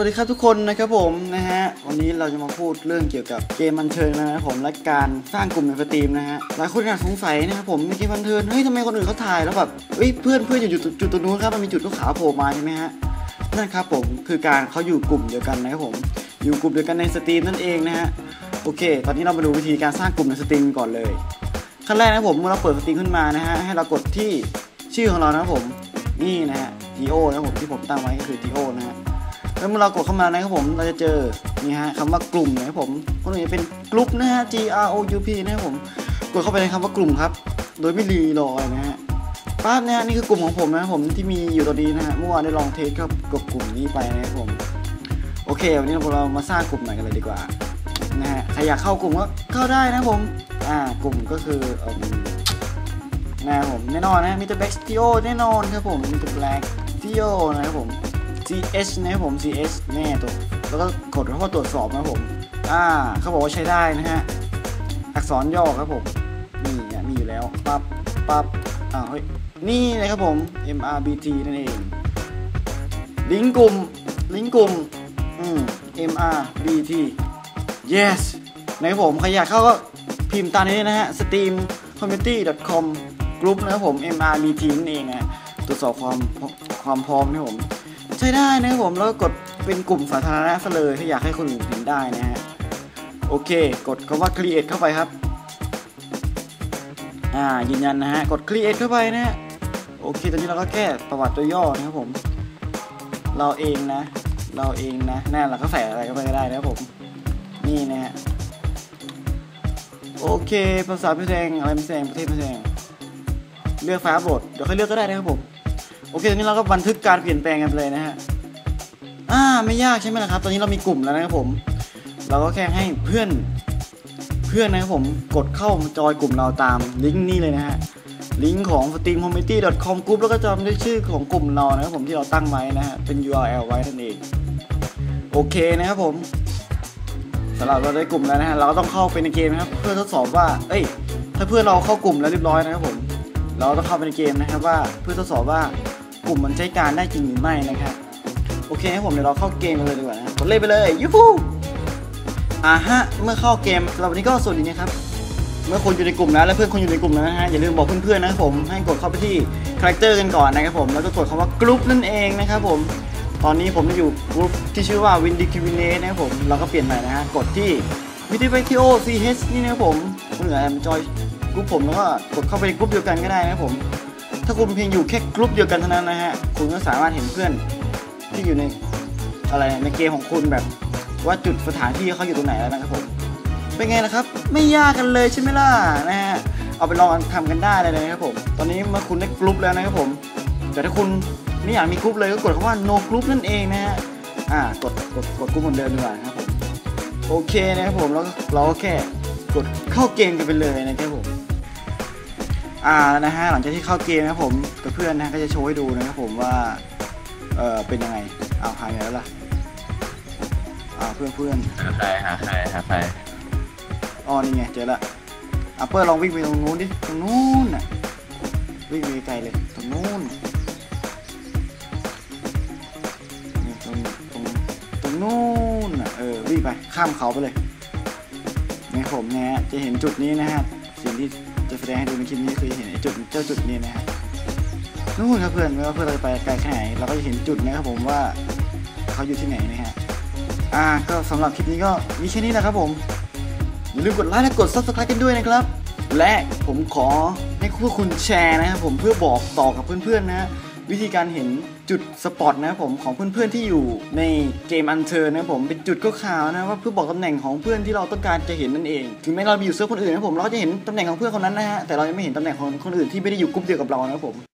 วัสดีครับทุกคนนะครับผมนะฮะวันนี้เราจะมาพูดเรื่องเกี่ยวกับเกมบันเทิงนะครับผมและการสร้างกลุ่มในสตรีมนะฮะหลายคนอาจสงสัยนะครับผมในเกมบันเทิงเฮ้ยทำไมคนอื่นเขาถ่ายแล้วแบบเฮ้ยเพื่อนเพื่อนอยู่จุดจุดตรงนู้นครับมันมีจุดลูกขาวโผล่มาใช่ไหมฮะนั่นครับผมคือการเขาอยู่กลุ่มเดียวกันนะครับผมอยู่กลุ่มเดียวกันในสตรีมนั่นเองนะฮะโอเค ตอนนี้เรามาดูวิธีการสร้างกลุ่มในสตรีมก่อนเลยขั้นแรกนะครับผมเมื่อเราเปิดสตรีมขึ้นมานะฮะให้เรากดที่ชื่อของเรานะครับผมนี่นะฮะ T.O นะครับผมที่ผมตั้งไว้ก็คือ T.O นะฮะ แล้วเมื่อเรากดเข้ามานะครับผมเราจะเจอนี่ฮะคำว่ากลุ่มนะครับผมคนอื่นจะเป็นกลุ่มนะฮะ G R O U P นะครับผมกดเข้าไปในคำว่ากลุ่มครับ โดยไม่รีรอนะฮะปั๊บเนี่ยนี่คือกลุ่มของผมนะครับผมที่มีอยู่ตอนนี้นะฮะเมื่อวานได้ลองเทสกับกับกลุ่มนี้ไปนะครับผมโอเควันนี้เรามาสร้างกลุ่มใหม่กันเลยดีกว่านะฮะใครอยากเข้ากลุ่มก็เข้าได้นะครับผมอ่ากลุ่มก็คือเอิ่มนะครับผมแน่นอนนะมีแต่ Black Studio แน่นอนครับผมมีแต่ Black Studio นะครับผม CH นะครับผม CH แน่ตัวแล้วก็กดเข้าตรวจสอบนะครับผมอ่าเขาบอกว่าใช้ได้นะฮะอักษรย่อครับผมนี่เนี่ยมีอยู่แล้วปั๊บปั๊บอ่าเฮ้ยนี่เลยครับผม MRBT นั่นเอง ลิงก์กลุ่มลิงก์กลุ่มอืม MRBT yes นะครับผมใครอยากเข้าก็พิมพ์ตามนี้นะฮะ steam community com group นะครับผม MRBT นั่นเองนะฮะตรวจสอบความความพร้อมนะครับผม ใช้ได้นะครับผมแล้วกดเป็นกลุ่มสาธารณะซะเลยถ้าอยากให้คนอื่นเห็นได้นะฮะโอเค กดคำว่า create เข้าไปครับอ่ายืนยันนะฮะกด create เข้าไปนะฮะโอเคตอนนี้เราก็แก้ประวัติตัวย่อนะครับผม เราเองนะ เราเองนะแน่เราก็ใส่อะไรเข้าไปก็ได้นะครับผมนี่นะฮะโอเคภาษาพิเศษอะไรพิเศษประเทศพิเศษเลือกฟล์อัปโหลดเดี๋ยวค่อยเลือกก็ได้นะครับผม โอเคตอนนี้เราก็บันทึกการเปลี่ยนแปลงกันไปเลยนะฮะอ่าไม่ยากใช่ไหมล่ะครับ ตอนนี้เรามีกลุ่มแล้วนะครับผม เราก็แค่ให้เพื่อนเพื่อนนะครับผมกดเข้าจอยกลุ่มเราตามลิงก์นี้เลยนะฮะลิงก์ของ steamcommunity.com group แล้วก็จำด้วยชื่อของกลุ่มเรานะครับผมที่เราตั้งไว้นะฮะเป็น URL ไว้นั่นเองโอเคนะครับผมสำหรับเราได้กลุ่มแล้วนะฮะเราก็ต้องเข้าไปในเกมนะครับ เพื่อทดสอบว่า เอ้ย ถ้าเพื่อนเราเข้ากลุ่มแล้วเรียบร้อยนะครับผม เราต้องเข้าไปในเกมนะครับว่าเพื่อทดสอบว่า กลุ่มมันใช้การได้จริงหรือไม่นะครับ โอเคครับผมเดี๋ยวเราเข้าเกมกันเลยดีกว่านะกดเล่นไปเลยยูฮูอ่าฮะเมื่อเข้าเกมสำหรับวันนี้ก็สวัสดีนะครับเมื่อคุณอยู่ในกลุ่มแล้วและเพื่อนคุณอยู่ในกลุ่มแล้วนะฮะอย่าลืมบอกเพื่อนๆนะครับผมให้กดเข้าไปที่คาแรคเตอร์กันก่อนนะครับผมแล้วก็กดคำว่ากรุ๊ปนั่นเองนะครับผมตอนนี้ผมอยู่กรุ๊ปที่ชื่อว่า Windy q u i n e นะครับผมเราก็เปลี่ยนใหม่นะฮะกดที่มิติไ t o CH นี่นะครับผมคุณเหลือมจอยกรุ๊ปผมแล้วก็กดเข้าไปในกรุ๊ปเดียวกันก็ได้นะครับผม ถ้าคุณเพียงอยู่แค่กรุ๊ปเดียวกันเท่านั้นนะฮะ คุณก็สามารถเห็นเพื่อนที่อยู่ในอะไรในเกมของคุณแบบว่าจุดสถานที่เขาอยู่ตรงไหนแล้วนะครับผมเป็นไงล่ะครับ ไม่ยากกันเลยใช่ไหมล่ะนะฮะเอาไปลองทำกันได้เลยนะครับผมตอนนี้เมื่อคุณได้กรุ๊ปแล้วนะครับผมแต่ถ้าคุณไม่อยากมีกรุ๊ปเลยก็กดคำว่า no group นั่นเองนะฮะอ่ากดกดกดกรุ๊ปเหมือนเดิมดีกว่านะครับผมโอเคนะครับผมแล้วเราก็แค่กดเข้าเกมกันไปเลยนะครับผม อ่านะฮะหลังจากที่เข้าเกมนะครับผมกับเพื่อนนะก็จะโชว์ให้ดูนะครับผมว่าเออเป็นยังไงอ้าวหายไปแล้วล่ะอ่าเพื่อนเพื่อนหาใครหาใครหาใครอ๋อนี่ไงเจอละอะเปิ้ลลองวิ่งไปตรงนู้นดิตรงนู้นน่ะวิ่งไปไกลเลยตรงนู้นนี่ตรงตรงตรงนู้นน่ะเออวิ่งไปข้ามเขาไปเลยในผมเนี่ยฮะจะเห็นจุดนี้นะฮะสิ่งที่จะ แสดงให้ดูในคลิปนี้คือเห็นจุดเจ้าจุดนี้นะฮะนู่นครับเพื่อนเมื่อเพื่อนเราไปไกลแค่ไหนเราก็จะเห็นจุดนะครับผมว่าเขาอยู่ที่ไหนนะฮะอ่าก็สำหรับคลิปนี้ก็มีแค่นี้แหละครับผมอย่าลืมกดไลค์และกด subscribe กันด้วยนะครับ และผมขอให้พวกคุณแชร์นะครับผมเพื่อบอกต่อกับเพื่อนๆนะ วิธีการเห็นจุดสปอตนะครับผมของเพื่อนๆที่อยู่ในเกมอันเทอร์นะครับผมเป็นจุดก็ขาวนะว่าเพื่อบอกตำแหน่งของเพื่อนที่เราต้องการจะเห็นนั่นเอง ถึงแม้เราไปอยู่เซิร์ฟคนอื่นนะครับผมเราก็จะเห็นตำแหน่งของเพื่อนคนนั้นนะฮะแต่เรายังไม่เห็นตำแหน่งของคนอื่นที่ไม่ได้อยู่กลุ่มเดียวกับเรานะครับผม